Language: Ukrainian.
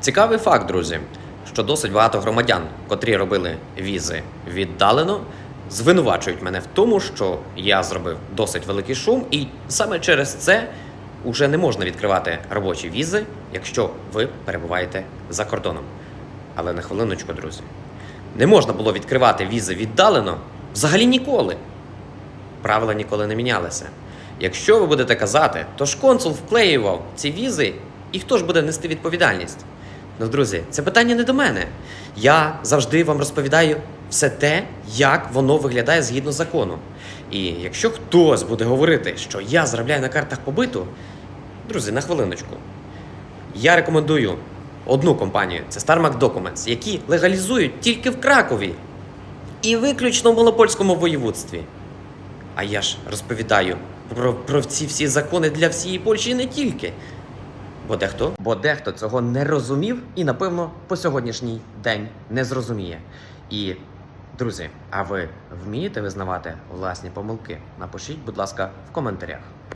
Цікавий факт, друзі, що досить багато громадян, котрі робили візи віддалено, звинувачують мене в тому, що я зробив досить великий шум, і саме через це вже не можна відкривати робочі візи, якщо ви перебуваєте за кордоном. Але на хвилиночку, друзі, не можна було відкривати візи віддалено взагалі ніколи. Правила ніколи не мінялися. Якщо ви будете казати, то ж консул вклеював ці візи, і хто ж буде нести відповідальність? Ну, друзі, це питання не до мене. Я завжди вам розповідаю все те, як воно виглядає згідно закону. І якщо хтось буде говорити, що я заробляю на картах побиту, друзі, на хвилиночку. Я рекомендую одну компанію це StarMac Documents, які легалізують тільки в Кракові і виключно в Малопольському воєводстві. А я ж розповідаю про, про ці всі закони для всієї Польщі і не тільки. Бо дехто, бо дехто цього не розумів і, напевно, по сьогоднішній день не зрозуміє. І, друзі, а ви вмієте визнавати власні помилки? Напишіть, будь ласка, в коментарях.